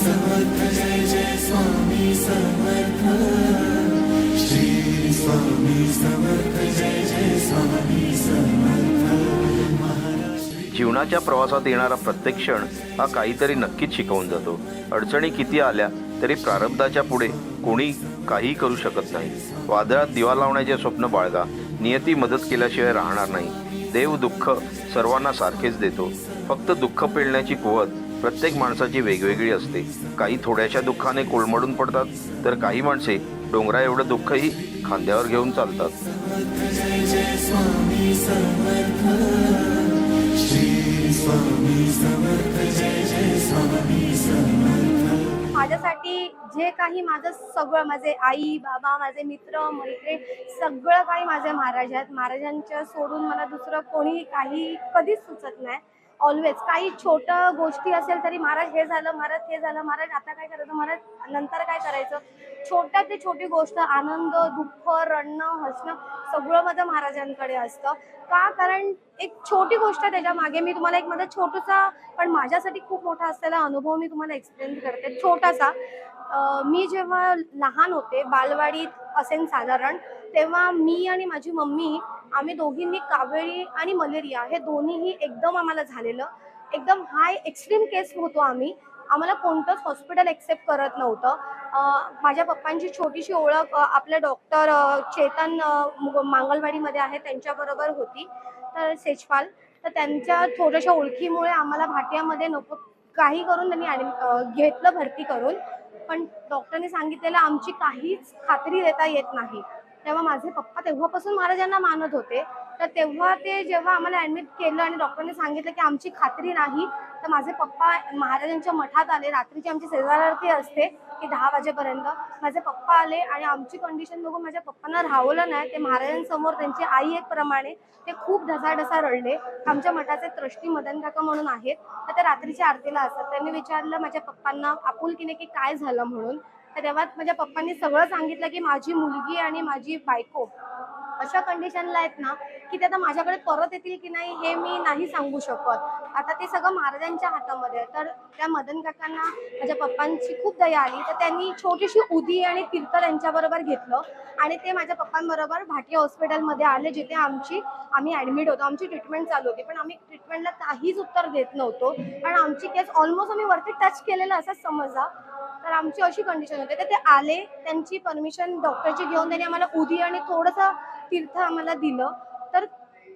समर्थ जय जय स्वामी समर्थ श्री स्वामी समर्थ जय जय स्वामी समर्थ जीवनाच्या प्रवासात येणारा प्रत्येक क्षण हा काहीतरी नक्कीच शिकवून जातो. अडचणी किती आल्या तरी प्रारब्धाच्या पुढे कोणी काही करू शकत नाही. वादळात दिवा लावण्याचे स्वप्न बाळगा. नियती मदत केल्याशिवाय राहणार नाही. देव दुःख सर्वांना सारखेच देतो. फक्त दुःख पेलण्याची कुवत प्रत्येक माणसाची वेगवेगळी असते. काही थोड्याशा दुःखाने कोलमडून पडतात तर काही माणसे डोंगरा एवढं दुःखही खांद्यावर घेऊन चालतात. माझ्यासाठी जे काही माझं सगळं माझे आई बाबा माझे मित्र मैत्रीण सगळं काही माझे महाराज आहेत महाराजांच्या सोडून मला दुसरं कोणी काही कधीच सुचत नाही. ऑलवेज काही छोटं गोष्टी असेल तरी महाराज हे झालं महाराज हे झालं महाराज आता काय करायचं? महाराज नंतर काय करायचं? छोट्यात ते छोटी गोष्ट आनंद दुःख रडणं हसणं सगळं माझं महाराजांकडे असतं. का? कारण एक छोटी गोष्ट त्याच्यामागे. मी तुम्हाला एक माझा छोटासा पण माझ्यासाठी खूप मोठा असलेला अनुभव मी तुम्हाला एक्सप्लेन करते. छोटासा मी जेव्हा लहान होते बालवाडीत असेन साधारण तेव्हा मी आणि माझी मम्मी आम्ही दोघींनी कावेरी आणि मलेरिया हे दोन्हीही एकदम आम्हाला झालेलं. एकदम हाय एक्स्ट्रीम केस होतो आम्ही. आम्हाला कोणतंच हॉस्पिटल एक्सेप्ट करत नव्हतं. माझ्या पप्पांची छोटीशी ओळख आपल्या डॉक्टर चेतन मांगलवाडीमध्ये आहे त्यांच्याबरोबर होती. तर सेजपाल तर त्यांच्या थोड्याशा ओळखीमुळे आम्हाला भाटियामध्ये नको काही करून त्यांनी ॲडमि- घेतलं भरती करून. पण डॉक्टरने सांगितलेलं आमची काहीच खात्री देता येत नाही. तेव्हा माझे पप्पा तेव्हापासून महाराजांना मानत होते. तर तेव्हा ते जेव्हा आम्हाला ॲडमिट केलं आणि डॉक्टरने सांगितलं की आमची खात्री नाही तर माझे पप्पा महाराजांच्या मठात आले. रात्रीची आमची शेजारार्थी असते की दहा वाजेपर्यंत. माझे पप्पा आले आणि आमची कंडिशन बघून माझ्या पप्पांना राहवलं नाही. ते महाराजांसमोर त्यांची आई एक प्रमाणे ते खूप ढसाढसा रडले. आमच्या मठाचे त्रष्टी मदन काका म्हणून आहेत. तर ते रात्रीच्या आरतीला असतात. त्यांनी विचारलं माझ्या पप्पांना आपुलकीने की काय झालं म्हणून. तर तेव्हा माझ्या पप्पांनी सगळं सांगितलं की माझी मुलगी आणि माझी बायको अशा कंडिशनला आहेत ना की ते आता माझ्याकडे परत येतील की नाही हे मी नाही सांगू शकत. आता ते सगळं महाराजांच्या हातामध्ये तर त्या मदन काकांना माझ्या पप्पांची खूप दया आली. तर त्यांनी छोटीशी उदी आणि तीर्थ त्यांच्याबरोबर घेतलं आणि ते माझ्या पप्पांबरोबर भाटी हॉस्पिटलमध्ये आले जिथे आमची आम्ही ॲडमिट होतो. आमची ट्रीटमेंट चालू होती. पण आम्ही ट्रीटमेंटला काहीच उत्तर देत नव्हतो. कारण आमची केस ऑलमोस्ट आम्ही वरती टच केलेलं असंच समजा. तर आमची अशी कंडिशन होते. तर ते आले त्यांची परमिशन डॉक्टरची घेऊन त्यांनी आम्हाला उदी आणि थोडंसं तीर्थ आम्हाला दिलं. तर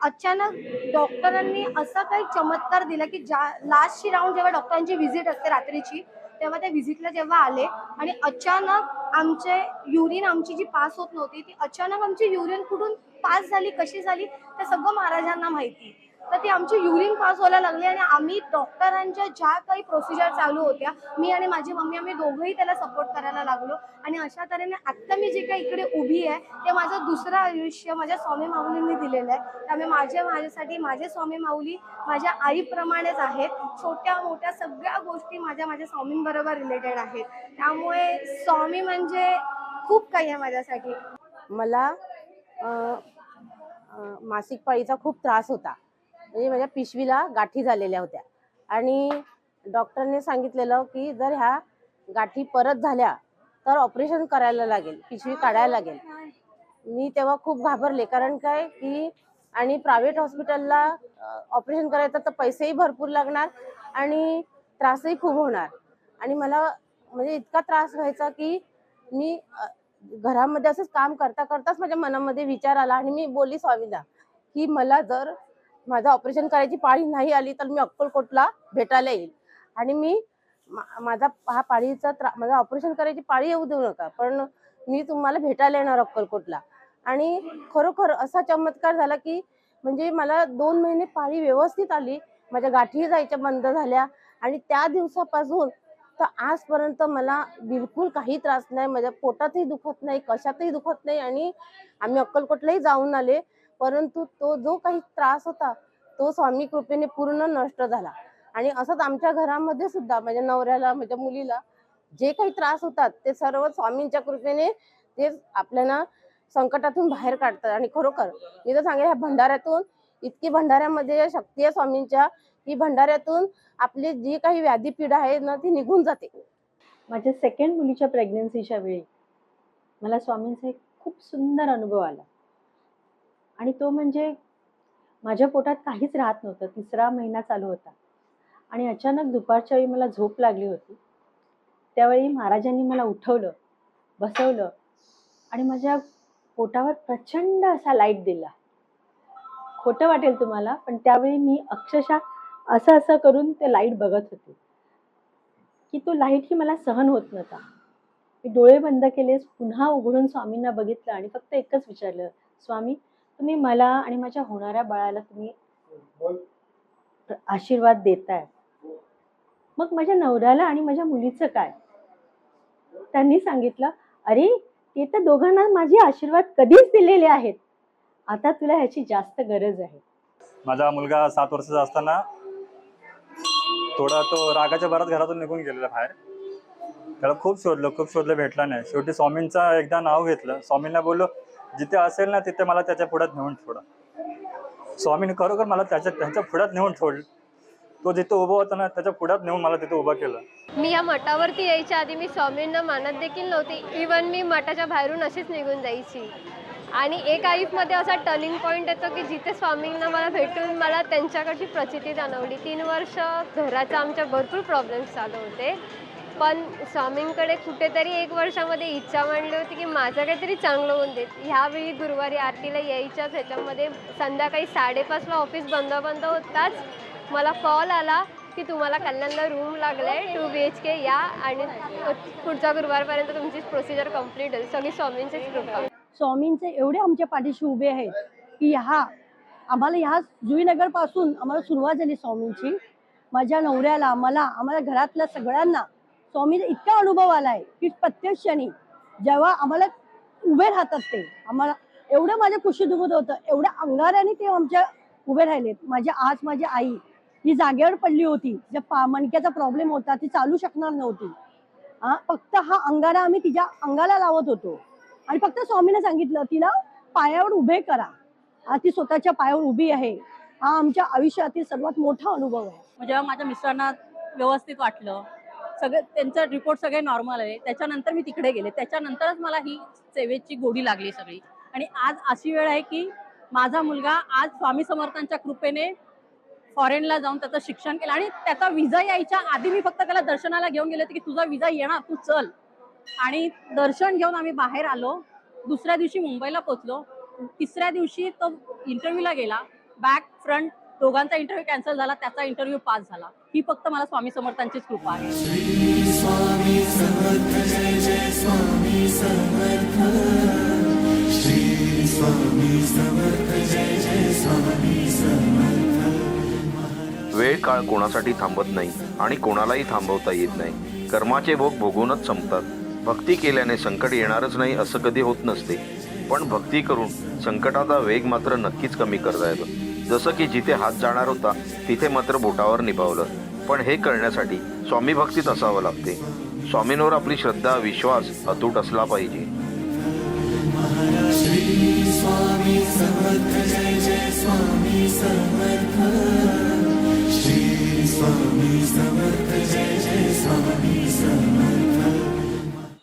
अचानक डॉक्टरांनी असा काही चमत्कार दिला की ज्या लास्टची राऊंड जेव्हा डॉक्टरांची व्हिजिट असते रात्रीची तेव्हा त्या व्हिजिटला जेव्हा आले आणि अचानक आमचे युरिन आमची जी पास होत नव्हती ती अचानक आमची युरिन कुठून पास झाली कशी झाली ते सगळं महाराजांना माहिती. तर ती आमची युरिन पास व्हायला लागली आणि आम्ही डॉक्टरांच्या ज्या काही प्रोसिजर चालू होत्या मी आणि माझी मम्मी आम्ही दोघंही त्याला सपोर्ट करायला लागलो. आणि अशा तऱ्हेने आत्ता मी जे काही इकडे उभी आहे ते माझं दुसरं आयुष्य माझ्या स्वामी माऊलींनी दिलेलं आहे. त्यामुळे माझे माझ्यासाठी माझे स्वामी माऊली माझ्या आईप्रमाणेच आहेत. छोट्या मोठ्या सगळ्या गोष्टी माझ्या माझ्या स्वामींबरोबर रिलेटेड आहेत. त्यामुळे स्वामी म्हणजे खूप काही आहे माझ्यासाठी. मला मासिक पाळीचा खूप त्रास होता. म्हणजे माझ्या पिशवीला गाठी झालेल्या होत्या. आणि डॉक्टरने सांगितलेलं की जर ह्या गाठी परत झाल्या तर ऑपरेशन करायला लागेल पिशवी काढायला लागेल. मी तेव्हा खूप घाबरले कारण काय की आणि प्रायव्हेट हॉस्पिटलला ऑपरेशन करायचं तर पैसेही भरपूर लागणार आणि त्रासही खूप होणार. आणि मला म्हणजे इतका त्रास व्हायचा की मी घरामध्ये असंच काम करता करताच माझ्या मनामध्ये विचार आला आणि मी बोलली स्वामीला की मला जर माझं ऑपरेशन करायची पाळी नाही आली तर मी अक्कलकोटला भेटायला येईल. आणि मी माझा हा पाळीचा त्रा माझा ऑपरेशन करायची पाळी येऊ देऊ नका पण मी तुम्हाला भेटायला येणार अक्कलकोटला. आणि खरोखर असा चमत्कार झाला की म्हणजे मला दोन महिने पाळी व्यवस्थित आली माझ्या गाठी जायच्या बंद झाल्या आणि त्या दिवसापासून तर आजपर्यंत मला बिलकुल काही त्रास नाही माझ्या पोटातही दुखत नाही कशातही दुखत नाही आणि आम्ही अक्कलकोटलाही जाऊन आले. परंतु तो जो काही त्रास होता तो स्वामी कृपेने पूर्ण नष्ट झाला. आणि असंच आमच्या घरामध्ये सुद्धा माझ्या नवऱ्याला माझ्या मुलीला जे काही त्रास होतात ते सर्व स्वामींच्या कृपेने ते आपल्याला संकटातून बाहेर काढतात. आणि खरोखर मी तर सांगेल ह्या भंडाऱ्यातून इतकी भंडाऱ्यामध्ये शक्ती आहे स्वामींच्या की भंडाऱ्यातून आपली जी काही व्याधी पीडा आहे ना ती निघून जाते. माझ्या सेकंड मुलीच्या प्रेग्नन्सीच्या वेळी मला स्वामींचा एक खूप सुंदर अनुभव आला. आणि तो म्हणजे माझ्या पोटात काहीच राहत नव्हतं. तिसरा महिना चालू होता. आणि अचानक दुपारच्या वेळी मला झोप लागली होती. त्यावेळी महाराजांनी मला उठवलं बसवलं आणि माझ्या पोटावर प्रचंड असा लाइट दिला. खोटं वाटेल तुम्हाला पण त्यावेळी मी अक्षरशः असं असं करून ते लाइट बघत होते. की तो लाइट ही मला सहन होत नव्हता. मी डोळे बंद केलेस पुन्हा उघडून स्वामींना बघितलं आणि फक्त एकच विचारलं स्वामी तुम्ही मला आणि माझ्या होणाऱ्या बाळाला तुम्ही आशीर्वाद देताय. मग माझ्या नवऱ्याला आणि माझ्या मुलीचं काय? त्यांनी सांगितलं अरे ते तर दोघांना माझे आशीर्वाद कधीच दिलेले आहेत. आता तुला ह्याची जास्त गरज आहे. माझा मुलगा सात वर्षाचा असताना थोडा तो रागाच्या भरात घरातून निघून गेलेला बाहेर. त्याला खूप शोधलं खूप शोधलं भेटला नाही. शेवटी स्वामींचा एकदा नाव घेतलं. स्वामींना बोललो जिथे असेल ना तिथे मला त्याच्या पुढ्यात नेऊन सोडा स्वामीने खरोखर मला त्याच्या त्यांच्या पुढ्यात नेऊन सोडलं तो जिथे उभा होता ना त्याच्या पुढ्यात नेऊन मला तिथे उभा केलं. मी या मठावरती यायच्या आधी मी स्वामींना मानत देखील नव्हती. इवन मी मठाच्या बाहेरून अशीच निघून जायची. आणि एक आईफमध्ये असा टर्निंग पॉईंट येतो की जिथे स्वामींना मला भेटून मला त्यांच्याकडची प्रचिती जाणवली. तीन वर्ष घराचा आमच्या भरपूर प्रॉब्लेम्स चालू होते. पण स्वामींकडे कुठेतरी एक वर्षामध्ये इच्छा मांडली होती की माझं काहीतरी चांगलं होऊन देत. ह्यावेळी गुरुवारी आरतीला यायच्याच ह्याच्यामध्ये संध्याकाळी साडेपाचला ऑफिस बंद बंद होताच मला कॉल आला की तुम्हाला कल्याणला रूम लागलाय टू बी एच के या आणि पुढच्या गुरुवारपर्यंत तुमची प्रोसिजर कंप्लीट होईल. सगळी स्वामींचीच कृपा. स्वामींचे एवढे आमच्या पाठीशी उभे आहेत की ह्या आम्हाला ह्या जुईनगरपासून आम्हाला सुरुवात झाली स्वामींची. माझ्या नवऱ्याला मला आम्हाला घरातल्या सगळ्यांना स्वामीचा इतका अनुभव आलाय की प्रत्येक क्षणी जेव्हा आम्हाला उभे राहतात ते आम्हाला एवढं माझ्या खुशी दुबत होतं एवढ्या अंगाराने ते आमच्या उभे राहिलेत. माझ्या आज माझी आई ही जागेवर पडली होती. ज्या मणक्याचा प्रॉब्लेम होता ती चालू शकणार नव्हती. हा फक्त हा अंगारा आम्ही तिच्या अंगाला लावत होतो. आणि फक्त स्वामीने सांगितलं तिला पायावर उभे करा. ती स्वतःच्या पायावर उभी आहे. हा आमच्या आयुष्यातील सर्वात मोठा अनुभव आहे. जेव्हा माझ्या मिस्टरांना व्यवस्थित वाटलं सगळे त्यांचा रिपोर्ट सगळे नॉर्मल आले त्याच्यानंतर मी तिकडे गेले. त्याच्यानंतरच मला ही सेवेची गोडी लागली सगळी. आणि आज अशी वेळ आहे की माझा मुलगा आज स्वामी समर्थांच्या कृपेने फॉरेनला जाऊन त्याचं शिक्षण केलं. आणि त्याचा विजा यायच्या आधी मी फक्त त्याला दर्शनाला घेऊन गेले होते की तुझा विजा येणार तू चल. आणि दर्शन घेऊन आम्ही बाहेर आलो. दुसऱ्या दिवशी मुंबईला पोचलो तिसऱ्या दिवशी तो इंटरव्ह्यूला गेला. बॅक फ्रंट दोघांचा इंटरव्ह्यू कॅन्सल झाला. त्याचा इंटरव्ह्यू पास झाला. ही फक्त मला स्वामी समर्थांचीच कृपा आहे. वेळ काळ कोणासाठी थांबत नाही आणि कोणालाही थांबवता येत नाही. कर्माचे भोग भोगूनच संपतात. भक्ती केल्याने संकट येणारच नाही असं कधी होत नसते. पण भक्ती करून संकटाचा वेग मात्र नक्कीच कमी करता येतो. जसं की जिथे हात जाणार होता तिथे मात्र बोटावर निभावलं. पण हे करण्यासाठी स्वामी भक्तीत असावं लागते. स्वामींवर आपली श्रद्धा विश्वास अतूट असला पाहिजे.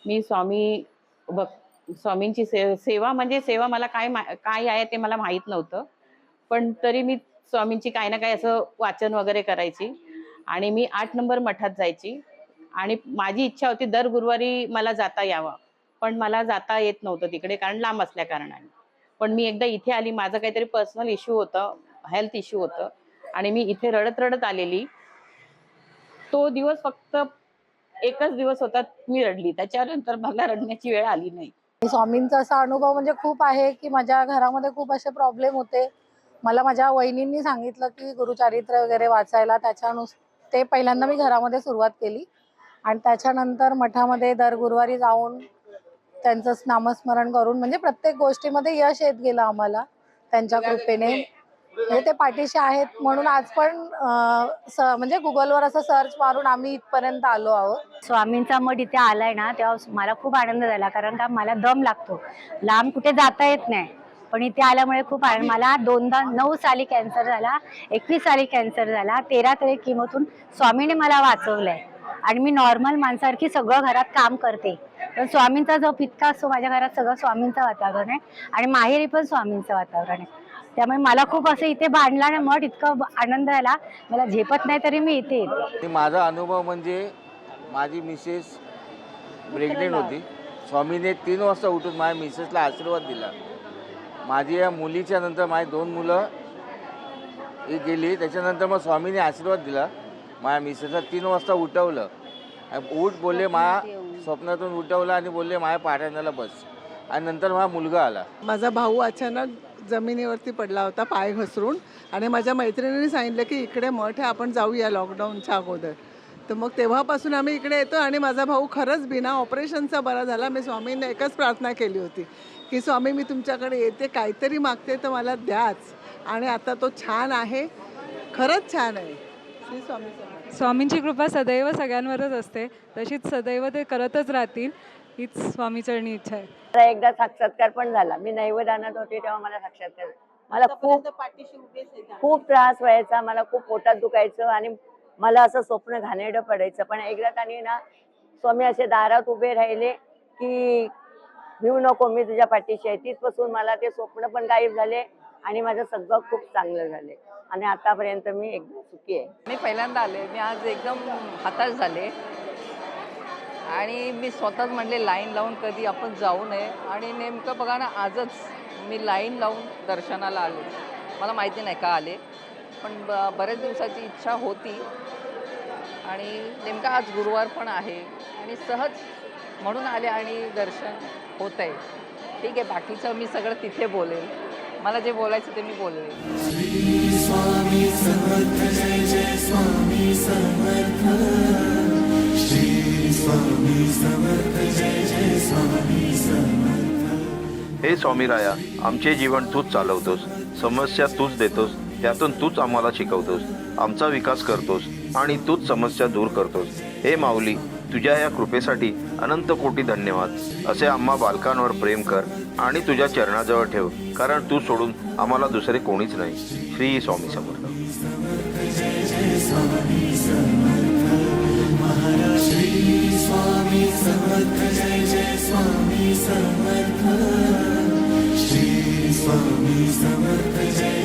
मी स्वामी भक स्वामींची से सेवा म्हणजे सेवा मला काय मा- काय आहे ते मला माहीत नव्हतं. पण तरी मी स्वामींची काही ना काही असं वाचन वगैरे करायची. आणि मी आठ नंबर मठात जायची. आणि माझी इच्छा होती दर गुरुवारी मला जाता यावं. पण मला जाता येत नव्हतं तिकडे कारण लांब असल्या कारणाने. पण मी एकदा इथे आली माझं काहीतरी पर्सनल इश्यू होतं हेल्थ इश्यू होतं. आणि मी इथे रडत रडत आलेली. तो दिवस फक्त एकच दिवस होता मी रडली. त्याच्यानंतर मला रडण्याची वेळ आली नाही. स्वामींचा असा अनुभव म्हणजे खूप आहे की माझ्या घरामध्ये खूप असे प्रॉब्लेम होते. मला माझ्या वहिनींनी सांगितलं की गुरुचारित्र वगैरे वाचायला त्याच्यानुसार ते पहिल्यांदा मी घरामध्ये सुरुवात केली. आणि त्याच्यानंतर मठामध्ये दर गुरुवारी जाऊन त्यांचं नामस्मरण करून म्हणजे प्रत्येक गोष्टीमध्ये यश येत गेलं आम्हाला त्यांच्या कृपेने. म्हणजे ते पाठीशी आहेत म्हणून आज पण म्हणजे गुगलवर असं सर्च मारून आम्ही इथपर्यंत आलो आहोत. स्वामींचा मठ इथे आलाय ना तेव्हा मला खूप आनंद झाला कारण का मला दम लागतो. लांब कुठे जाता येत नाही. पण इथे आल्यामुळे खूप आनंद. मला दोनदा नऊ साली कॅन्सर झाला एकवीस साली कॅन्सर झाला तेरा तरी किमोतून स्वामीने मला वाचवलंय. आणि मी नॉर्मल माणसासारखी सगळं घरात काम करते. पण स्वामींचा जो पित्का असतो माझ्या घरात सगळं स्वामींचं वातावरण आहे. आणि माहेरी पण स्वामींचं वातावरण आहे. त्यामुळे मला खूप असं इथे बांधला ना मठ इतकं आनंद आला. मला झेपत नाही तरी मी इथे येते. माझा अनुभव म्हणजे माझी मिसेस प्रेग्नेंट होती. स्वामीने तीन वाजता उठून माझ्या मिसेसला आशीर्वाद दिला. माझी या मुलीच्या नंतर माझी दोन मुलं ही गेली. त्याच्यानंतर मग स्वामीने आशीर्वाद दिला. माझ्या मिसेसला तीन वाजता उठवलं. आणि उठ बोलले माझ्या स्वप्नातून उठवलं आणि बोलले माझ्या पाठ्याला बस. आणि नंतर माझा मुलगा आला. माझा भाऊ अचानक जमिनीवरती पडला होता पाय घसरून. आणि माझ्या मैत्रिणीने सांगितलं की इकडे मठ आहे आपण जाऊया लॉकडाऊनच्या अगोदर. तर मग तेव्हापासून आम्ही इकडे येतो आणि माझा भाऊ खरंच बिना ऑपरेशनचा बरा झाला. मी स्वामींना एकच प्रार्थना केली होती की स्वामी मी तुमच्याकडे येते काहीतरी मागते तर मला द्याच. आणि आता तो छान आहे. खरंच छान आहे. श्री स्वामी. स्वामींची कृपा सदैव सगळ्यांवरच असते. तशीच सदैव ते करतच राहतील हीच स्वामीचरणी इच्छा आहे. एकदा साक्षात्कार पण झाला. मी नैवेदानात होते तेव्हा मला साक्षात्कार. मला खूप. खूप त्रास व्हायचा मला खूप पोटात दुखायचं आणि मला असं स्वप्न घाणेरडं पडायचं. पण एकदा त्यांनी ना स्वामी असे दारात उभे राहिले की भिऊ नको मी तुझ्या पाठीशी आहे. तिथपासून मला ते स्वप्न पण गायब झाले आणि माझं सगळं खूप चांगलं झाले. आणि आतापर्यंत मी एकदम सुखी आहे. मी पहिल्यांदा आले. मी आज एकदम हताश झाले. आणि मी स्वतःच म्हणले लाईन लावून कधी आपण जाऊ नये. आणि नेमकं बघा ना आजच मी लाईन लावून दर्शनाला आले. मला माहिती नाही का आले. पण ब बऱ्याच दिवसाची इच्छा होती. आणि नेमका आज गुरुवार पण आहे. आणि सहज म्हणून आले आणि दर्शन होत आहे ठीक आहे बाकीचं मी सगळं तिथे बोलेल. मला जे बोलायचं ते मी बोलले. हे स्वामी राया हे स्वामीराया आमचे जीवन तूच चालवतोस. समस्या तूच देतोस. त्यातून तूच आम्हाला शिकवतोस आमचा विकास करतोस आणि तूच समस्या दूर करतोस. हे माऊली तुझ्या या कृपेसाठी अनंत कोटी धन्यवाद. असे आम्हा बालकांवर प्रेम कर आणि तुझ्या चरणाजवळ ठेव कारण तू सोडून आम्हाला दुसरे कोणीच नाही. श्री स्वामी समर्थ. श्री स्वामी समर्थ जय